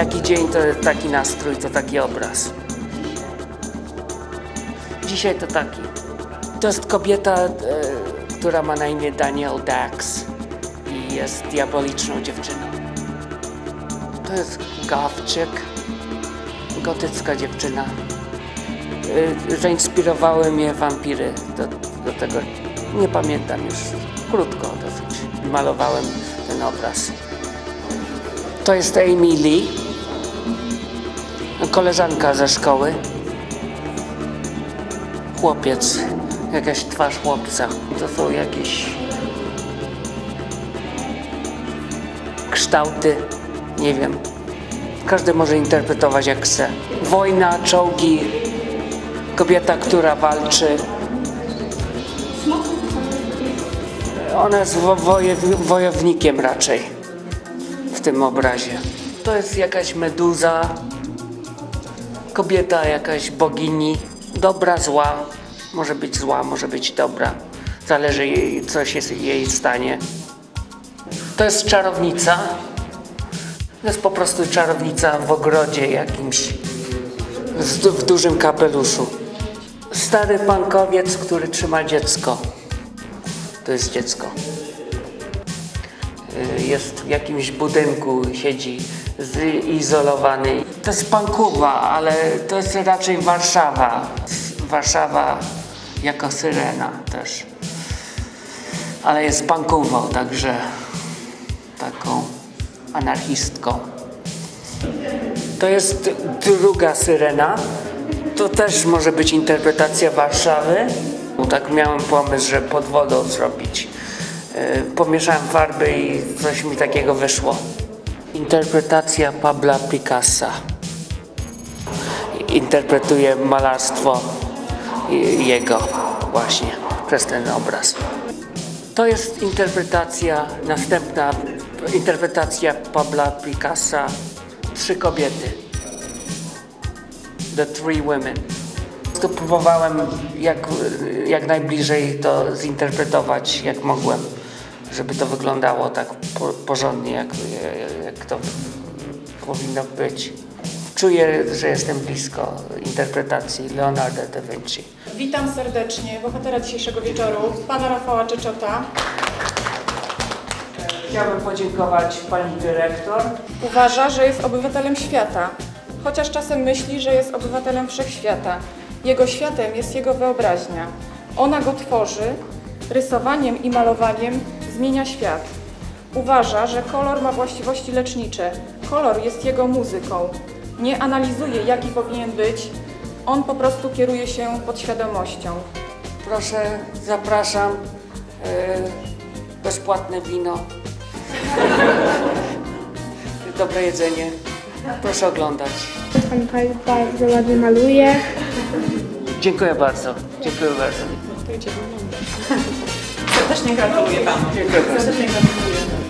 jaki dzień to taki nastrój, to taki obraz. Dzisiaj to taki. To jest kobieta, e, która ma na imię Daniel Dax i jest diaboliczną dziewczyną. To jest gawczyk, gotycka dziewczyna. E, zainspirowały mnie wampiry do, do tego. Nie pamiętam już, krótko dosyć. Malowałem ten obraz. To jest Amy Lee, koleżanka ze szkoły. Chłopiec, jakaś twarz chłopca. To są jakieś kształty, nie wiem. Każdy może interpretować jak chce. Wojna, czołgi, kobieta, która walczy. Ona jest wojownikiem raczej w tym obrazie. To jest jakaś meduza, kobieta jakaś bogini, dobra, zła, może być zła, może być dobra. Zależy jej, co się jej stanie. To jest czarownica. To jest po prostu czarownica w ogrodzie jakimś, w dużym kapeluszu. Stary pankowiec, który trzyma dziecko. To jest dziecko. Y, Jest w jakimś budynku, siedzi izolowany. To jest Pankowa, ale to jest raczej Warszawa. Warszawa jako syrena też. Ale jest Pankową, także taką anarchistką. To jest druga syrena. To też może być interpretacja Warszawy. Tak miałem pomysł, że pod wodą zrobić. Yy, Pomieszałem farby i coś mi takiego wyszło. Interpretacja Pabla Picassa. Interpretuje malarstwo jego właśnie przez ten obraz. To jest interpretacja, następna interpretacja Pabla Picassa Trzy kobiety. The Three Women. To próbowałem jak, jak najbliżej to zinterpretować, jak mogłem, żeby to wyglądało tak po, porządnie, jak, jak to powinno być. Czuję, że jestem blisko interpretacji Leonardo da Vinci. Witam serdecznie bohatera dzisiejszego wieczoru, pana Rafała Czeczota. Chciałbym podziękować pani dyrektor. Uważa, że jest obywatelem świata, chociaż czasem myśli, że jest obywatelem wszechświata. Jego światem jest jego wyobraźnia. Ona go tworzy, rysowaniem i malowaniem zmienia świat. Uważa, że kolor ma właściwości lecznicze. Kolor jest jego muzyką. Nie analizuje, jaki powinien być. On po prostu kieruje się podświadomością. Proszę, zapraszam. E, bezpłatne wino. Dobre jedzenie. Proszę oglądać. Pan pa- bardzo ładnie maluje. Dziękuję bardzo. Dziękuję bardzo. Serdecznie gratuluję panu. Dziękuję bardzo. Serdecznie gratuluję.